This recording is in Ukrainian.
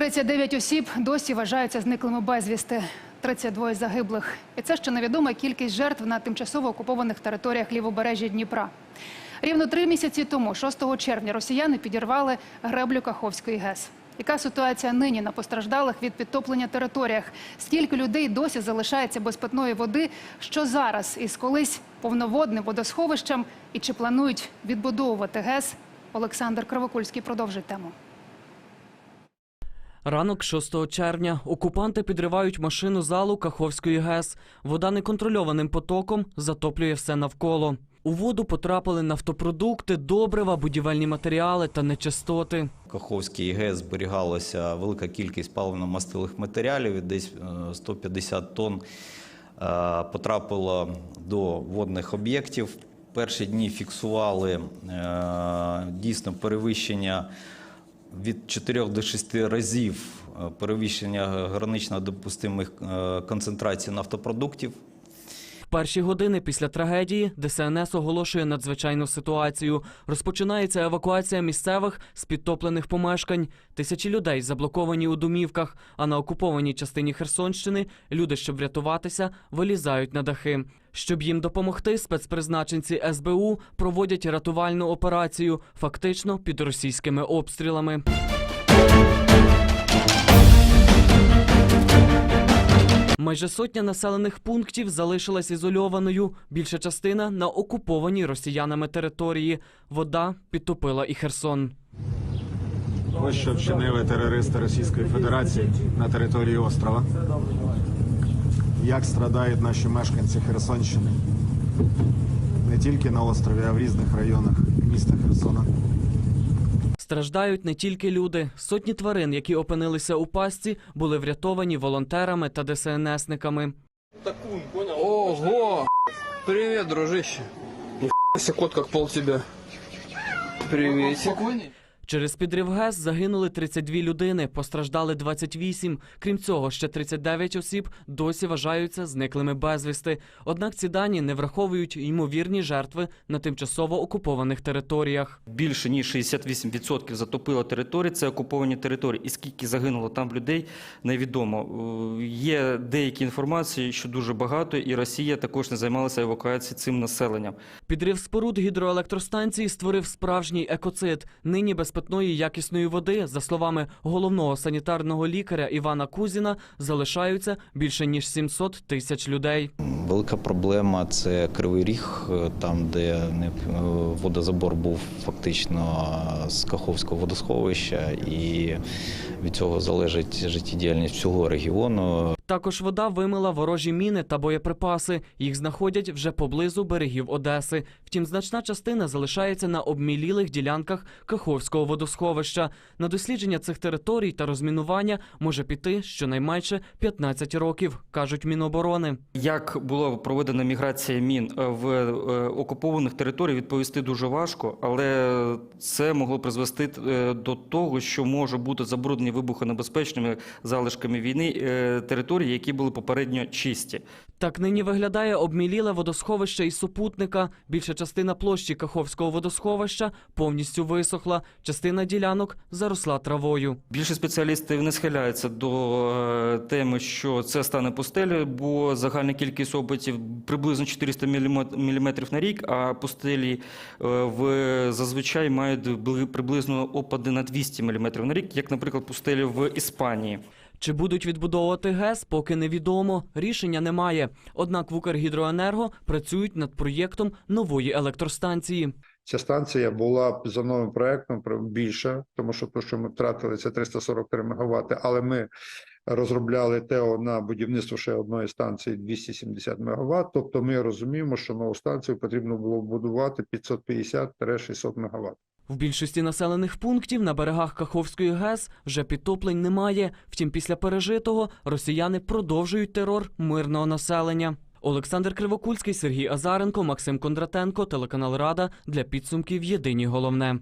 39 осіб досі вважаються зниклими безвісти. 32 загиблих. І це ще невідома кількість жертв на тимчасово окупованих територіях лівобережжя Дніпра. Рівно три місяці тому, 6 червня, росіяни підірвали греблю Каховської ГЕС. Яка ситуація нині на постраждалих від підтоплення територіях? Скільки людей досі залишається без питної води? Що зараз із колись повноводним водосховищем? І чи планують відбудовувати ГЕС? Олександр Кривокульський продовжить тему. Ранок 6 червня окупанти підривають машину залу Каховської ГЕС. Вода неконтрольованим потоком затоплює все навколо. У воду потрапили нафтопродукти, добрива, будівельні матеріали та нечистоти. Каховській ГЕС зберігалася велика кількість паливно-мастилих матеріалів, десь е, 150 тонн е, потрапило до водних об'єктів. Перші дні фіксували е, дійсно перевищення від 4 до 6 разів е, перевищення гранично допустимих е, концентрацій нафтопродуктів. Перші години після трагедії ДСНС оголошує надзвичайну ситуацію. Розпочинається евакуація місцевих з підтоплених помешкань. Тисячі людей заблоковані у домівках. А на окупованій частині Херсонщини люди, щоб врятуватися, вилізають на дахи. Щоб їм допомогти, спецпризначенці СБУ проводять рятувальну операцію, фактично під російськими обстрілами. Майже сотня населених пунктів залишилась ізольованою. Більша частина на окупованій росіянами території. Вода підтопила і Херсон. Ось що вчинили терористи Російської Федерації на території острова. Як страдають наші мешканці Херсонщини не тільки на острові, а в різних районах міста Херсона. Страждають не тільки люди. Сотні тварин, які опинилися у пастці, були врятовані волонтерами та ДСНСниками. Ого! Привіт, дружище. Ніхуя себе кот как пол Привіт. Приветик. Через підрив ГЕС загинули 32 людини, постраждали 28. Крім цього, ще 39 осіб досі вважаються зниклими безвісти. Однак ці дані не враховують ймовірні жертви на тимчасово окупованих територіях. Більше ніж 68% затопило території, це окуповані території. І скільки загинуло там людей, невідомо. Е, Є деякі інформації, що дуже багато, і Росія також не займалася евакуацією цим населенням. Підрив споруд гідроелектростанції створив справжній екоцид. Нині без питної якісної води, за словами головного санітарного лікаря Івана Кузіна, залишаються більше ніж 700 тисяч людей. Велика проблема це Кривий Ріг, е, там, де е, водозабор був фактично з Каховського водосховища, і від цього залежить життєдіяльність всього регіону. Також вода вимила ворожі міни та боєприпаси. Їх знаходять вже поблизу берегів Одеси. Втім, значна частина залишається на обмілілих ділянках Каховського водосховища. На дослідження цих територій та розмінування може піти щонайменше 15 років, кажуть Міноборони. Як була проведена міграція мін е, в е, окупованих територіях, відповісти дуже важко, але це могло призвести е, до того, що може бути забруднені вибухонебезпечними залишками війни е, території, які були попередньо чисті. Так нині виглядає обміліле водосховище і супутника. Більша частина площі Каховського водосховища повністю висохла. Частина ділянок заросла травою. Більше спеціалістів не схиляються до е, теми, що це стане пустелею, бо загальна кількість опитів приблизно 400 мм на рік, а пустелі е, в, зазвичай мають бли- приблизно опади на 200 мм на рік, як, наприклад, пустелі в Іспанії. Чи будуть відбудовувати ГЕС, поки невідомо. Рішення немає. Однак в Укргідроенерго працюють над проєктом нової електростанції. Ця станція була за новим проектом про- більша, тому що те, що ми втратили, це 343 МВт, але ми розробляли ТЕО на будівництво ще одної станції 270 МВт. Тобто ми розуміємо, що нову станцію потрібно було будувати 550-600 МВт. В більшості населених пунктів на берегах Каховської ГЕС вже підтоплень немає. Втім, після пережитого росіяни продовжують терор мирного населення. Олександр Кривокульський, Сергій Азаренко, Максим Кондратенко, телеканал Рада для підсумків Єдині головне.